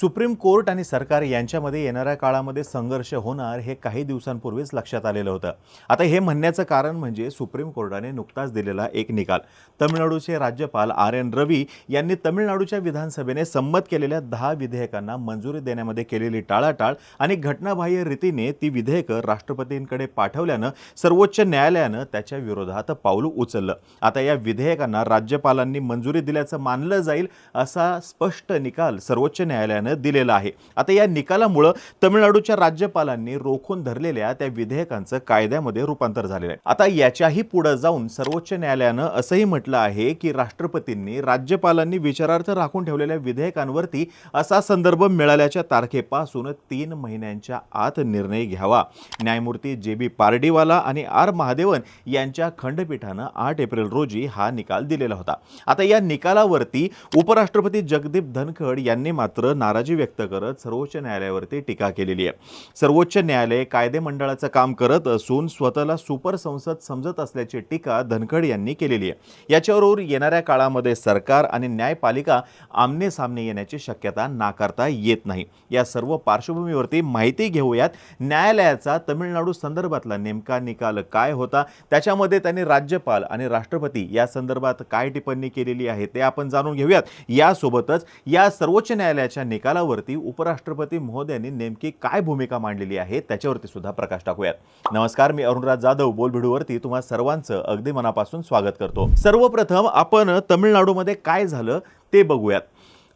Supreme court आणि सरकार यांच्यामध्ये येणाऱ्या काळामध्ये संघर्ष होणार हे काही दिवसांपूर्वीच लक्षात आलेलं होतं. आता हे म्हणण्याचं कारण म्हणजे सुप्रीम कोर्टाने नुकताच दिलेला एक निकाल. तमिळनाडूचे राज्यपाल आर एन रवी यांनी तमिळनाडूच्या विधानसभेने संमत केलेल्या दहा विधेयकांना मंजुरी देण्यामध्ये केलेली टाळाटाळ आणि घटनाबाह्य रीतीने ती विधेयकं राष्ट्रपतींकडे पाठवल्यानं सर्वोच्च न्यायालयानं त्याच्या विरोधात पाऊल उचललं. आता या विधेयकांना राज्यपालांनी मंजुरी दिल्याचं मानलं जाईल असा स्पष्ट निकाल सर्वोच्च न्यायालयानं दिलेलं आहे. आता या निकालामुळं तमिळनाडूच्या राज्यपालांनी रोखून धरलेल्या त्या विधेयकांचं कायद्यामध्ये रूपांतर झालेलं आहे. आता याच्याही पुढे जाऊन सर्वोच्च न्यायालयानं असंही म्हटलं आहे की राष्ट्रपतींनी राज्यपालांनी विचारार्थ राखून ठेवलेल्या विधेयकांवरती असा संदर्भ मिळाल्याच्या तारखेपासून तीन महिन्यांच्या आत निर्णय घ्यावा. न्यायमूर्ती जे बी पारडीवाला आणि आर महादेवन यांच्या खंडपीठानं आठ एप्रिल रोजी हा निकाल दिलेला होता. आता या निकालावरती उपराष्ट्रपती जगदीप धनखड यांनी मात्र नाराजी व्यक्त करत सर्वोच्च न्यायालयावरती टीका केलेली आहे. सर्वोच्च न्यायालय कायदे मंडळाचं काम करत असून स्वतःला सुपर संसद समजत असल्याची टीका धनखड यांनी केलेली आहे. याच्यावर येणाऱ्या काळामध्ये सरकार आणि न्यायपालिका आमने सामने येण्याची शक्यता नाकारता येत नाही. या सर्व पार्श्वभूमीवरती माहिती घेऊयात. न्यायालयाचा तमिळनाडू संदर्भातला नेमका निकाल काय होता? त्याच्यामध्ये त्यांनी राज्यपाल आणि राष्ट्रपती या संदर्भात काय टिप्पणी केलेली आहे ते आपण जाणून घेऊयात. यासोबतच या सर्वोच्च न्यायालयाच्या निकालावरती उपराष्ट्रपती महोदयांनी नेमकी काय भूमिका मांडलेली आहे त्याच्यावरती सुद्धा प्रकाश टाकूयात. नमस्कार मी अरुणराज जाधव बोलभिडूवरती तुम्हा सर्वांचं अगदी मनापासून स्वागत करतो. सर्वप्रथम आपण तमिळनाडूमध्ये काय झालं ते बघूयात.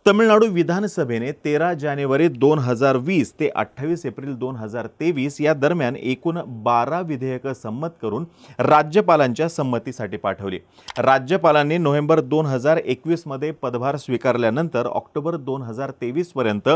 तमिळनाडू विधानसभेने तेरा जानेवारी दोन हजार वीस ते अठ्ठावीस एप्रिल दोन हजार तेवीस या दरम्यान एकूण बारा विधेयकं संमत करून राज्यपालांच्या संमतीसाठी पाठवली. राज्यपालांनी नोव्हेंबर दोन हजार एकवीसमध्ये पदभार स्वीकारल्यानंतर ऑक्टोबर दोन हजार तेवीसपर्यंत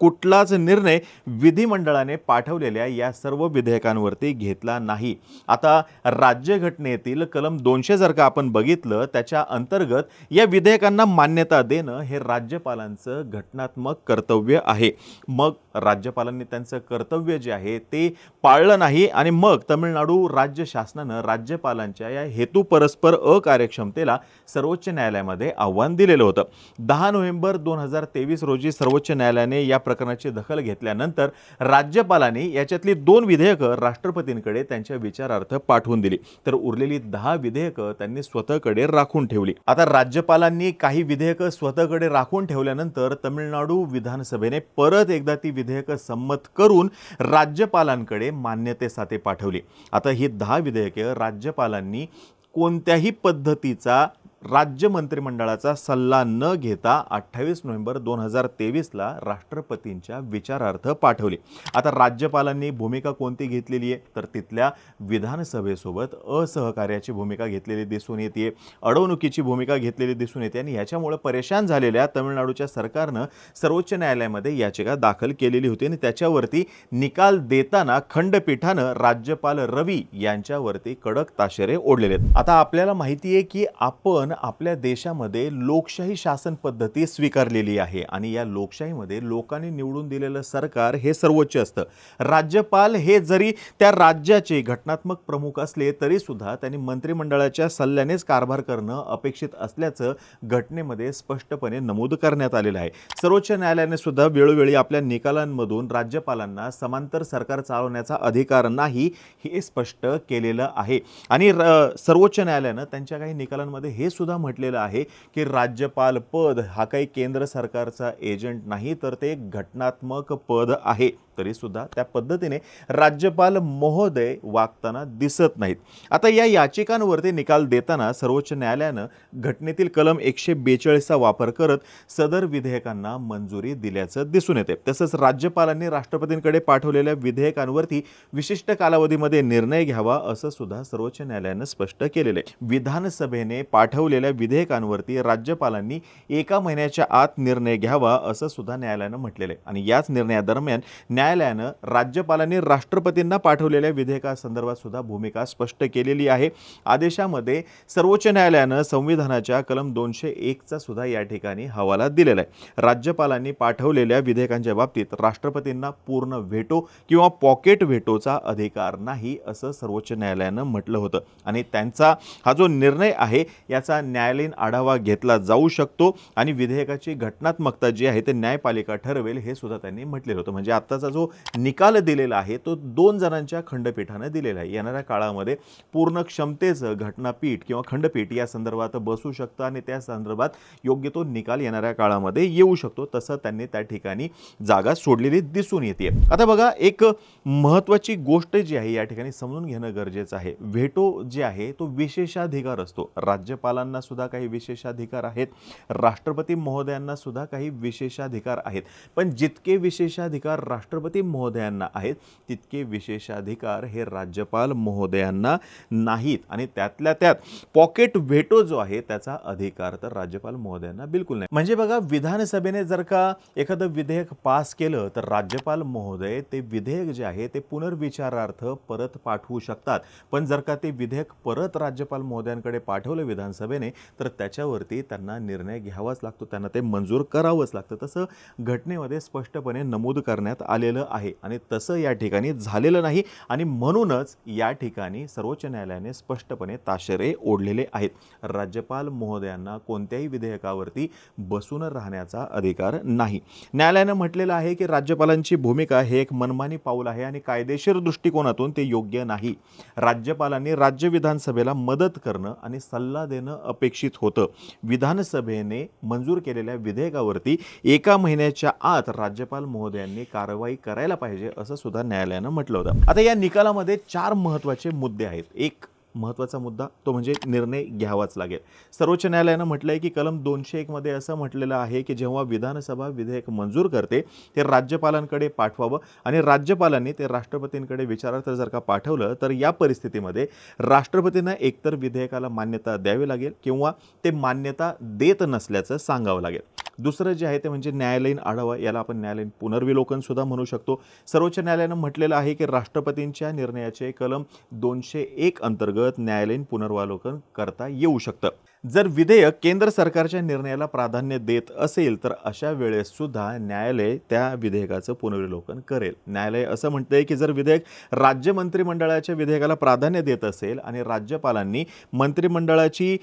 कुठलाच निर्णय विधिमंडळाने पाठवलेल्या या सर्व विधेयकांवरती घेतला नाही. आता राज्यघटनेतील कलम दोनशे जर का आपण बघितलं त्याच्या अंतर्गत या विधेयकांना मान्यता देणं हे राज्यपाल राज्यपालांचं घटनात्मक कर्तव्य आहे. मग राज्यपालांनी त्यांचं कर्तव्य जे आहे ते पाळलं नाही आणि मग तमिळनाडू राज्य शासनानं राज्यपालांच्या या हेतू परस्पर अकार्यक्षमतेला सर्वोच्च न्यायालयामध्ये आव्हान दिलेलं होतं. दहा नोव्हेंबर दोन हजार तेवीस रोजी सर्वोच्च न्यायालयाने या प्रकरणाची दखल घेतल्यानंतर राज्यपालांनी याच्यातली दोन विधेयकं राष्ट्रपतींकडे त्यांच्या विचारार्थ पाठवून दिली. तर उरलेली दहा विधेयकं त्यांनी स्वतःकडे राखून ठेवली. आता राज्यपालांनी काही विधेयकं स्वतःकडे राखून ठेवल्यानंतर तमिळनाडू विधानसभेने परत एकदा ती विधेयकं संमत करून राज्यपालांकडे मान्यतेसाठी पाठवली. आता ही दहा विधेयके राज्यपालांनी कोणत्याही पद्धतीचा राज्य मंत्रिमंडळाचा सल्ला न घेता अठ्ठावीस नोव्हेंबर दोन हजार तेवीसला राष्ट्रपतींच्या विचारार्थ पाठवली. आता राज्यपालांनी भूमिका कोणती घेतलेली आहे? तर तिथल्या विधानसभेसोबत असहकार्याची भूमिका घेतलेली दिसून येते. अडवणुकीची भूमिका घेतलेली दिसून येते आणि याच्यामुळे परेशान झालेल्या तमिळनाडूच्या सरकारनं सर्वोच्च न्यायालयामध्ये याचिका दाखल केलेली होती आणि त्याच्यावरती निकाल देताना खंडपीठानं राज्यपाल रवी यांच्यावरती कडक ताशेरे ओढलेले आहेत. आता आपल्याला माहिती आहे की आपण आपल्या देशामध्ये लोकशाही शासन पद्धती स्वीकारलेली आहे आणि या लोकशाहीमध्ये लोकांनी निवडून दिलेलं सरकार हे सर्वोच्च असतं. राज्यपाल हे जरी त्या राज्याचे घटनात्मक प्रमुख असले तरी सुद्धा त्यांनी मंत्रिमंडळाच्या सल्ल्यानेच कारभार करणं अपेक्षित असल्याचं घटनेमध्ये स्पष्टपणे नमूद करण्यात आलेलं आहे. सर्वोच्च न्यायालयाने सुद्धा वेळोवेळी आपल्या निकालांमधून राज्यपालांना समांतर सरकार चालवण्याचा अधिकार नाही हे स्पष्ट केलेलं आहे. आणि सर्वोच्च न्यायालयानं त्यांच्या काही निकालांमध्ये हे सुद्धा म्हटलेलं आहे की राज्यपाल पद हा काही केंद्र सरकारचा एजंट नाही तर ते एक घटनात्मक पद आहे. तरी सुद्धा त्या पद्धतीने राज्यपाल महोदय वागताना दिसत नाहीत. आता या याचिकांवरती निकाल देताना सर्वोच्च न्यायालयानं घटनेतील कलम एकशे बेचाळीसचा वापर करत सदर विधेयकांना मंजुरी दिल्याचं दिसून येते तसंच राज्यपालांनी राष्ट्रपतींकडे पाठवलेल्या विधेयकांवरती विशिष्ट कालावधीमध्ये निर्णय घ्यावा असं सुद्धा सर्वोच्च न्यायालयानं स्पष्ट केलेलं आहे. विधानसभेने पाठवलेल्या विधेयकांवरती राज्यपालांनी एका महिन्याच्या आत निर्णय घ्यावा असं सुद्धा न्यायालयानं म्हटलेलं आहे. आणि याच निर्णयादरम्यान न्यायालयानं राज्यपालांनी राष्ट्रपतींना पाठवलेल्या विधेयकासंदर्भात सुद्धा भूमिका स्पष्ट केलेली आहे. आदेशामध्ये सर्वोच्च न्यायालयानं संविधानाच्या कलम दोनशे एकचा सुद्धा या ठिकाणी हवाला दिलेला आहे. राज्यपालांनी पाठवलेल्या विधेयकांच्या बाबतीत राष्ट्रपतींना पूर्ण व्हेटो किंवा पॉकेट व्हेटोचा अधिकार नाही असं सर्वोच्च न्यायालयानं म्हटलं होतं. आणि त्यांचा हा जो निर्णय आहे याचा त्याचा न्यायालयीन आढावा घेतला जाऊ शकतो आणि विधेयकाची घटनात्मकता जी आहे ते न्यायपालिका ठरवेल हे सुद्धा त्यांनी म्हटलेलं होतं. म्हणजे आत्ताचा जो निकाल दिलेला आहे तो दोन जणांच्या खंडपीठानं दिलेला आहे. येणाऱ्या काळामध्ये पूर्ण क्षमतेचं घटनापीठ किंवा खंडपीठ या संदर्भात बसू शकतं आणि त्या संदर्भात योग्य तो निकाल येणाऱ्या काळामध्ये येऊ शकतो. तसं त्यांनी त्या ठिकाणी जागा सोडलेली दिसून येते. आता बघा एक महत्त्वाची गोष्ट जी आहे या ठिकाणी समजून घेणं गरजेचं आहे. व्हेटो जे आहे तो विशेषाधिकार असतो. राज्यपालांना सुद्धा काही विशेषाधिकार आहेत. राष्ट्रपती महोदयांना सुद्धा काही विशेषाधिकार आहेत. पण जितके विशेषाधिकार राष्ट्रपती महोदयांना आहेत तितके विशेषाधिकार हे राज्यपाल महोदयांना नाहीत. आणि त्यातल्या त्यात पॉकेट व्हेटो जो आहे त्याचा अधिकार तर राज्यपाल महोदयांना बिलकुल नाही. म्हणजे बघा विधानसभेने जर का एखादं विधेयक पास केलं तर राज्यपाल महोदय ते विधेयक जे आहे ते पुनर्विचारार्थ परत पाठवू शकतात. पण जर का ते विधेयक परत राज्यपाल महोदयांकडे पाठवलं विधानसभेने तर त्याच्यावरती त्यांना निर्णय घ्यावाच लागतो. त्यांना ते मंजूर करावंच लागतं. तसं घटनेमध्ये स्पष्टपणे नमूद करण्यात आलेलं आहे आणि तसं या ठिकाणी झालेलं नाही आणि म्हणूनच या ठिकाणी सर्वोच्च न्यायालयाने स्पष्टपणे ताशेरे ओढलेले आहेत. राज्यपाल महोदयांना कोणत्याही विधेयकावरती बसून राहण्याचा अधिकार नाही. न्यायालयानं म्हटलेलं आहे की राज्यपालांची भूमिका हे एक मनमानी पाऊल आहे आणि कायदेशीर दृष्टिकोनातून ते योग्य नाही. राज्यपालांनी राज्य विधानसभेला मदत करणं आणि सल्ला देणं अपेक्षित होतं. विधानसभेने मंजूर केलेल्या विधेयकावरती एका महिन्याच्या आत राज्यपाल महोदयांनी कारवाई करायला पाहिजे असं सुद्धा न्यायालयानं म्हटलं होतं. आता या निकालामध्ये चार महत्त्वाचे मुद्दे आहेत. एक महत्त्वाचा मुद्दा तो म्हणजे निर्णय घ्यावाच लागेल. सर्वोच्च न्यायालयानं म्हटलं आहे की कलम दोनशे एकमध्ये असं म्हटलेलं आहे की जेव्हा विधानसभा विधेयक मंजूर करते ते राज्यपालांकडे पाठवावं आणि राज्यपालांनी ते राष्ट्रपतींकडे विचारार्थ जर का पाठवलं तर या परिस्थितीमध्ये राष्ट्रपतींना एकतर विधेयकाला मान्यता द्यावी लागेल किंवा ते मान्यता देत नसल्याचं सांगावं लागेल. दुसरं जे आहे ते म्हणजे न्यायालयीन आढावा याला आपण न्यायालयीन पुनर्विलोकन सुद्धा म्हणू शकतो. सर्वोच्च न्यायालयानं म्हटलेलं आहे की राष्ट्रपतींच्या निर्णयाचे कलम दोनशे एक अंतर्गत न्यायालयीन पुनर्वालोकन करता येऊ शकतं. जर विधेयक केंद्र सरकारच्या निर्णयाला प्राधान्य देत असेल तर अशा वेळेस सुद्धा न्यायालय त्या विधेयकाचं पुनर्विलोकन करेल. न्यायालय असं म्हणतंय की जर विधेयक राज्य मंत्रिमंडळाच्या विधेयकाला प्राधान्य देत असेल आणि राज्यपालांनी मंत्रिमंडळाची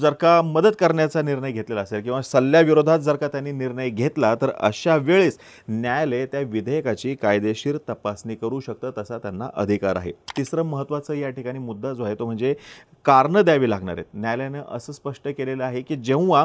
जर का मदत करण्याचा निर्णय घेतलेला असेल किंवा सल्ल्याविरोधात जर का त्यांनी निर्णय घेतला तर अशा वेळेस न्यायालय त्या विधेयकाची कायदेशीर तपासणी करू शकतं तसा त्यांना अधिकार आहे. तिसरं महत्त्वाचं या ठिकाणी मुद्दा जो आहे तो म्हणजे कारणं द्यावी लागणार आहेत. न्यायालयानं असं स्पष्ट केलेलं आहे की जेव्हा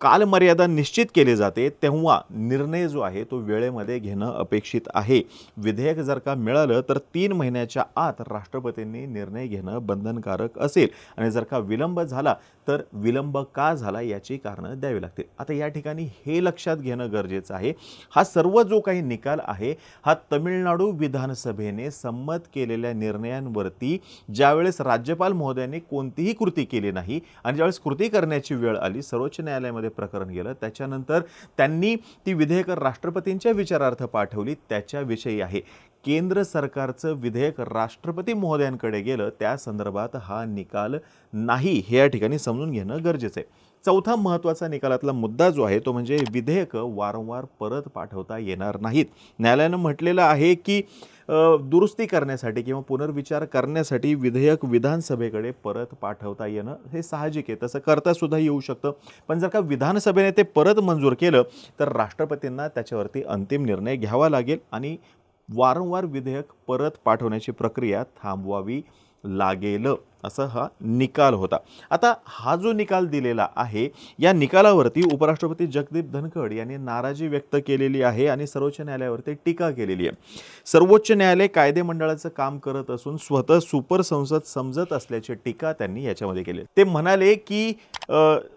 कालमर्यादा निश्चित केली जाते तेव्हा निर्णय जो आहे तो वेळेमध्ये घेणं अपेक्षित आहे. विधेयक जर का मिळालं तर तीन महिन्याच्या आत राष्ट्रपतींनी निर्णय घेणं बंधनकारक असेल. आणि जर का विलंब झाला तर विलंब का झाला याची कारणं द्यावी लागतील. आता या ठिकाणी हे लक्षात घेणं गरजेचं आहे. हा सर्व जो काही निकाल आहे हा तमिळनाडू विधानसभेने संमत केलेल्या निर्णयांवरती ज्यावेळेस राज्यपाल महोदयांनी कोणतीही कृती केली नाही आणि ज्यावेळेस कृती करण्याची वेळ आली सर्वोच्च न्यायालयामध्ये प्रकरण गेलं. त्याच्यानंतर त्यांनी ती विधेयकं राष्ट्रपतींच्या विचारार्थ पाठवली. त्याच्याविषयी आहे. केंद्र सरकारचं विधेयक राष्ट्रपती महोदयांकडे गेलं. त्या संदर्भात हा निकाल नाही हे या ठिकाणी समजून घेणं गरजेचं आहे. चौथा महत्त्वाचा निकालातला मुद्दा जो आहे तो म्हणजे विधेयकं वारंवार परत पाठवता येणार नाहीत. न्यायालयानं म्हटलेलं आहे की दुरुस्ती करण्यासाठी किंवा पुनर्विचार करण्यासाठी विधेयक विधानसभेकडे परत पाठवता येणं हे साहजिक आहे. तसं करतासुद्धा येऊ शकतं. पण जर का विधानसभेने ते परत मंजूर केलं तर राष्ट्रपतींना त्याच्यावरती अंतिम निर्णय घ्यावा लागेल आणि वारंवार विधेयक परत पाठवण्याची प्रक्रिया थांबवावी लागेल. असं हा निकाल होता. आता हा जो निकाल दिलेला आहे या निकालावरती उपराष्ट्रपती जगदीप धनखड यांनी नाराजी व्यक्त केलेली आहे आणि सर्वोच्च न्यायालयावरती टीका केलेली आहे. सर्वोच्च न्यायालय कायदे मंडळाचं काम करत असून स्वतः सुपर संसद समजत असल्याची टीका त्यांनी याच्यामध्ये केली. ते म्हणाले की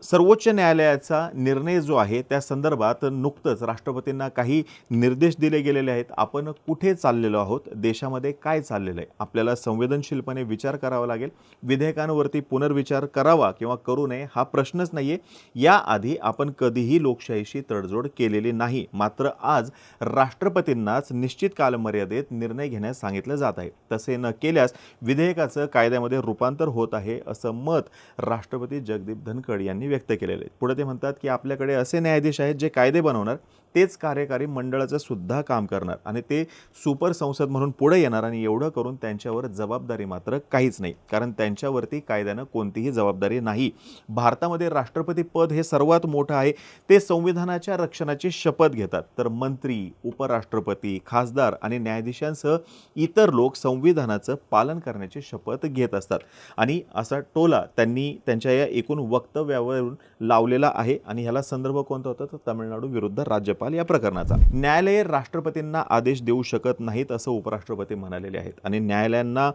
सर्वोच्च न्यायालयाचा निर्णय जो आहे त्या संदर्भात नुकतंच राष्ट्रपतींना काही निर्देश दिले गेलेले आहेत. आपण कुठे चाललेलो आहोत? देशामध्ये काय चाललेलं आहे? आपल्याला संवेदनशीलपणे विचार करावा लागेल. विधेयकांवरती पुनर्विचार करावा किंवा करू नये हा प्रश्नच नाही आहे याआधी आपण कधीही लोकशाहीशी तडजोड केलेली नाही. मात्र आज राष्ट्रपतींनाच निश्चित कालमर्यादेत निर्णय घेण्यास सांगितलं जात आहे. तसे न केल्यास विधेयकाचं कायद्यामध्ये रूपांतर होत आहे असं मत राष्ट्रपती जगदीप धनखड यांनी व्यक्त केलेलं आहे. पुढे ते म्हणतात की आपल्याकडे असे न्यायाधीश आहेत जे कायदे बनवणार तेच कार्यकारी मंडळाचं सुद्धा काम करणार. आणि ते सुपर संसद म्हणून पुढे येणार आणि एवढं करून त्यांच्यावर जबाबदारी मात्र काहीच नाही. कारण त्यांच्यावरती कायद्यानं कोणतीही जबाबदारी नाही. भारतामध्ये राष्ट्रपती पद हे सर्वात मोठं आहे. ते संविधानाच्या रक्षणाची शपथ घेतात. तर मंत्री उपराष्ट्रपती खासदार आणि न्यायाधीशांसह इतर लोक संविधानाचं पालन करण्याची शपथ घेत असतात. आणि असा टोला त्यांनी त्यांच्या या एकूण वक्तव्यावरून लावलेला आहे. आणि ह्याला संदर्भ कोणता होता? तर तामिळनाडू विरुद्ध राज्य राज्यपाल या प्रकरणाचा. न्यायालय राष्ट्रपतींना आदेश देऊ शकत नाहीत असं उपराष्ट्रपती म्हणालेले आहेत. आणि न्यायालयांना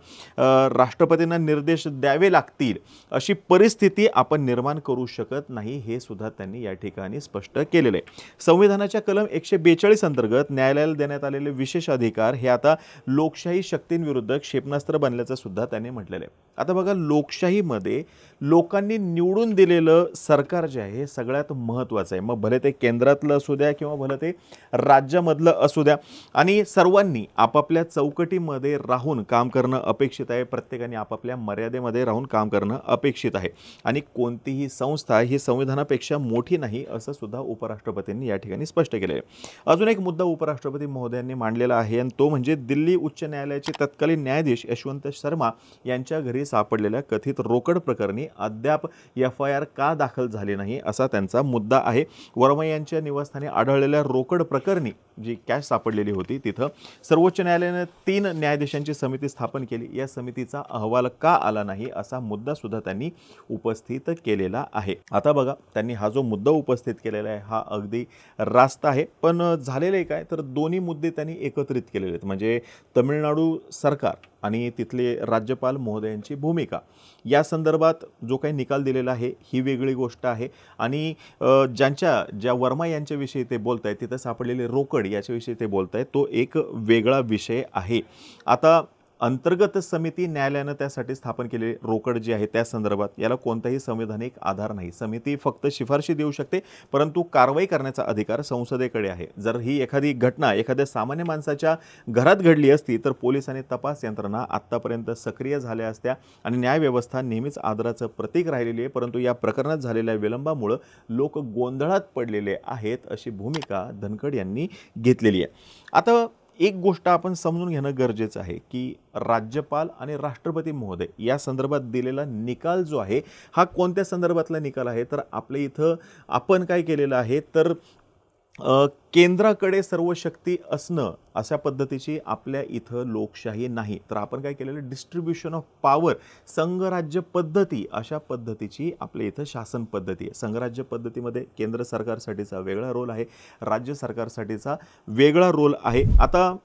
राष्ट्रपतींना निर्देश द्यावे लागतील अशी परिस्थिती आपण निर्माण करू शकत नाही हे सुद्धा त्यांनी या ठिकाणी स्पष्ट केलेलं आहे. संविधानाच्या कलम एकशे बेचाळीस अंतर्गत न्यायालयाला देण्यात आलेले विशेष अधिकार हे आता लोकशाही शक्तींविरुद्ध क्षेपणास्त्र बनल्याचं सुद्धा त्यांनी म्हटलेलं आहे. आता बघा लोकशाहीमध्ये लोकांनी निवडून दिलेलं सरकार जे आहे हे सगळ्यात महत्त्वाचं आहे. मग भले ते केंद्रातलं असू द्या किंवा भले ते राज्यामधलं असू द्या. आणि सर्वांनी आपापल्या चौकटीमध्ये राहून काम करणं अपेक्षित आहे. प्रत्येकाने आपापल्या मर्यादेमध्ये राहून काम करणं अपेक्षित आहे. आणि कोणतीही संस्था ही संविधानापेक्षा मोठी नाही असं सुद्धा उपराष्ट्रपतींनी या ठिकाणी स्पष्ट केलं आहे. अजून एक मुद्दा उपराष्ट्रपती महोदयांनी मांडलेला आहे आणि तो म्हणजे दिल्ली उच्च न्यायालयाचे तत्कालीन न्यायाधीश यशवंत शर्मा यांच्या घरी सापडलेल्या कथित रोकड प्रकरणी अद्याप एफ आय आर का दाखल झाली नाही असा त्यांचा मुद्दा आहे. वर्मा यांच्या निवासस्थानी आढळलेल्या रोकड प्रकरणी जी कॅश सापडलेली होती तिथं सर्वोच्च न्यायालयानं तीन न्यायाधीशांची समिती स्थापन केली. या समितीचा अहवाल का आला नाही असा मुद्दा सुद्धा त्यांनी उपस्थित केलेला आहे. आता बघा त्यांनी हा जो मुद्दा उपस्थित केलेला आहे हा अगदी रास्त आहे. पण झालेलं आहे काय? तर दोन्ही मुद्दे त्यांनी एकत्रित केलेले आहेत. म्हणजे तमिळनाडू सरकार आणि तिथले राज्यपाल महोदयांची भूमिका. या संदर्भात जो काही निकाल दिलेला आहे ही वेगळी गोष्ट आहे. आणि ज्यांच्या ज्या वर्मा यांच्याविषयी ते बोलत आहेत तिथं सापडलेले रोकड याच्याविषयी ते बोलत आहेत तो एक वेगळा विषय आहे. आता अंतर्गत समिती न्यायालयानं त्यासाठी स्थापन केलेली रोकड जी आहे त्या संदर्भात याला कोणताही संविधानिक आधार नाही. समिती फक्त शिफारशी देऊ शकते परंतु कारवाई करण्याचा अधिकार संसदेकडे आहे. जर ही एखादी घटना एखाद्या सामान्य माणसाच्या घरात घडली असती तर पोलीस आणि तपास यंत्रणा आत्तापर्यंत सक्रिय झाल्या असत्या आणि न्यायव्यवस्था नेहमीच आदराचं प्रतीक राहिलेली आहे परंतु या प्रकरणात झालेल्या विलंबामुळं लोक गोंधळात पडलेले आहेत अशी भूमिका धनखड यांनी घेतलेली आहे. आता एक गोष्ट आपण समजून घेणं गरजेचं आहे की राज्यपाल आणि राष्ट्रपती महोदय या संदर्भात दिलेला निकाल जो आहे हा कोणत्या संदर्भातला निकाल आहे? तर आपल्या इथं आपण काय केलेलं आहे? तर केंद्राकडे सर्व शक्ती असणं अशा पद्धतीची आपल्या इथं लोकशाही नाही. तर आपण काय केलेलं डिस्ट्रीब्युशन ऑफ पॉवर संघराज्य पद्धती अशा पद्धतीची आपल्या इथं शासन पद्धती आहे. संघराज्य पद्धतीमध्ये केंद्र सरकारसाठीचा वेगळा रोल आहे. राज्य सरकारसाठीचा वेगळा रोल आहे. आता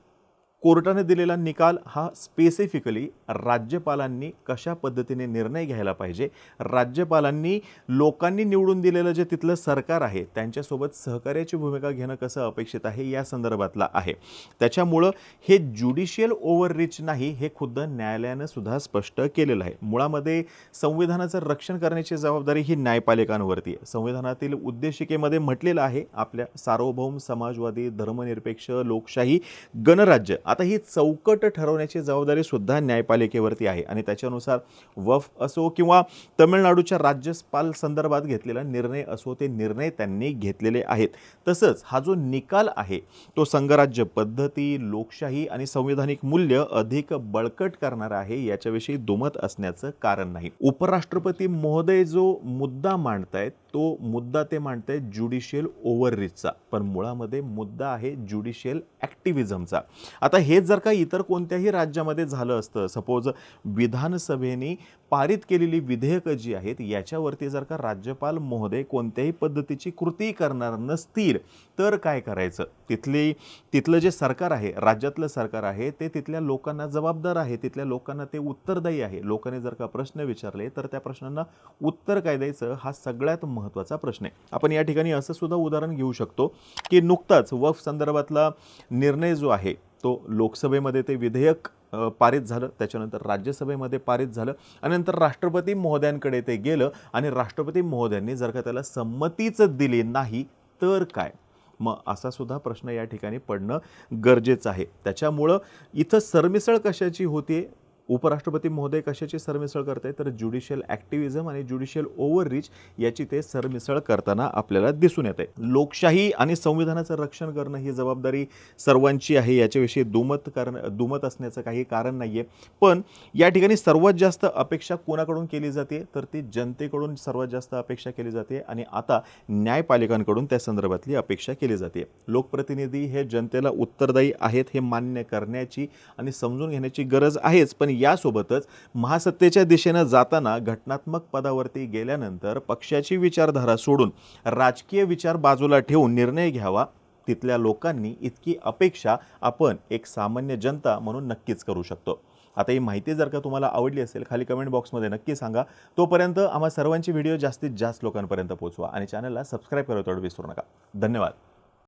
कोर्टाने दिलेला निकाल हा स्पेसिफिकली राज्यपालांनी कशा पद्धतीने निर्णय घ्यायला पाहिजे? राज्यपालांनी लोकांनी निवडून दिलेलं जे तिथलं सरकार आहे त्यांच्यासोबत सहकार्याची भूमिका घेणं कसं अपेक्षित आहे या संदर्भातला आहे. त्याच्यामुळं हे ज्युडिशियल ओव्हररीच नाही हे खुद्द न्यायालयानं सुद्धा स्पष्ट केलेलं आहे. मुळामध्ये संविधानाचं रक्षण करण्याची जबाबदारी ही न्यायपालिकांवरती आहे. संविधानातील उद्देशिकेमध्ये म्हटलेलं आहे आपल्या सार्वभौम समाजवादी धर्मनिरपेक्ष लोकशाही गणराज्य आता ही चौकट ठरवण्याची जबाबदारी सुद्धा न्यायपालिकेवरती आहे आणि त्याच्यानुसार वफ असो किंवा तमिळनाडूच्या राज्यपाल संदर्भात घेतलेला निर्णय असो ते निर्णय त्यांनी घेतलेले आहेत. तसंच हा जो निकाल आहे तो संघराज्य पद्धती लोकशाही आणि संविधानिक मूल्य अधिक बळकट करणारा आहे याच्याविषयी दुमत असण्याचं कारण नाही. उपराष्ट्रपती महोदय जो मुद्दा मांडतायत तो मुद्दा ते मांडतायत ज्युडिशियल ओव्हररीचचा पण मुळामध्ये मुद्दा आहे ज्युडिशियल ॲक्टिव्हिझमचा आता हे जर का इतर कोणत्याही राज्यामध्ये झालं असतं सपोज विधानसभेने पारित केलेली विधेयकं जी आहेत याच्यावरती जर का राज्यपाल महोदय कोणत्याही पद्धतीची कृती करणार नसतील तर काय करायचं? तिथली तिथलं जे सरकार आहे राज्यातलं सरकार आहे ते तिथल्या लोकांना जबाबदार आहे तिथल्या लोकांना ते उत्तरदायी आहे. लोकांनी जर का प्रश्न विचारले तर त्या प्रश्नांना उत्तर काय द्यायचं हा सगळ्यात महत्त्वाचा प्रश्न आहे. आपण या ठिकाणी असं सुद्धा उदाहरण घेऊ शकतो की नुकताच वफ संदर्भातला निर्णय जो आहे तो लोकसभेमध्ये ते विधेयक पारित झालं. त्याच्यानंतर राज्यसभेमध्ये पारित झालं आणि नंतर राष्ट्रपती महोदयांकडे ते गेलं आणि राष्ट्रपती महोदयांनी जर का त्याला संमतीच दिली नाही तर काय? मग असा सुद्धा प्रश्न या ठिकाणी पडणं गरजेचं आहे. त्याच्यामुळं इथं सरमिसळ कशाची होते उपराष्ट्रपती महोदय कशाची सरमिसळ करते तर ज्युडिशियल ॲक्टिव्हिझम आणि ज्युडिशियल ओव्हररीच याची ते सरमिसळ करताना आपल्याला दिसून येते लोकशाही आणि संविधानाचं रक्षण करणं ही जबाबदारी सर्वांची आहे याच्याविषयी दुमत करणं दुमत असण्याचं काही कारण नाही आहे पण या ठिकाणी सर्वात जास्त अपेक्षा कोणाकडून केली जाते? तर ती जनतेकडून सर्वात जास्त अपेक्षा केली जाते आणि आता न्यायपालिकांकडून त्या संदर्भातली अपेक्षा केली जाते. लोकप्रतिनिधी हे जनतेला उत्तरदायी आहेत हे मान्य करण्याची आणि समजून घेण्याची गरज आहेच पण यासोबतच महासत्तेच्या दिशेनं जाताना घटनात्मक पदावरती गेल्यानंतर पक्षाची विचारधारा सोडून राजकीय विचार बाजूला ठेवून निर्णय घ्यावा तिथल्या लोकांनी इतकी अपेक्षा आपण एक सामान्य जनता म्हणून नक्कीच करू शकतो. आता ही माहिती जर का तुम्हाला आवडली असेल खाली कमेंट बॉक्समध्ये नक्की सांगा. तोपर्यंत आम्हा सर्वांची व्हिडिओ जास्तीत जास्त लोकांपर्यंत पोहोचवा आणि चॅनलला सबस्क्राईब करायला तेवढं विसरू नका. धन्यवाद.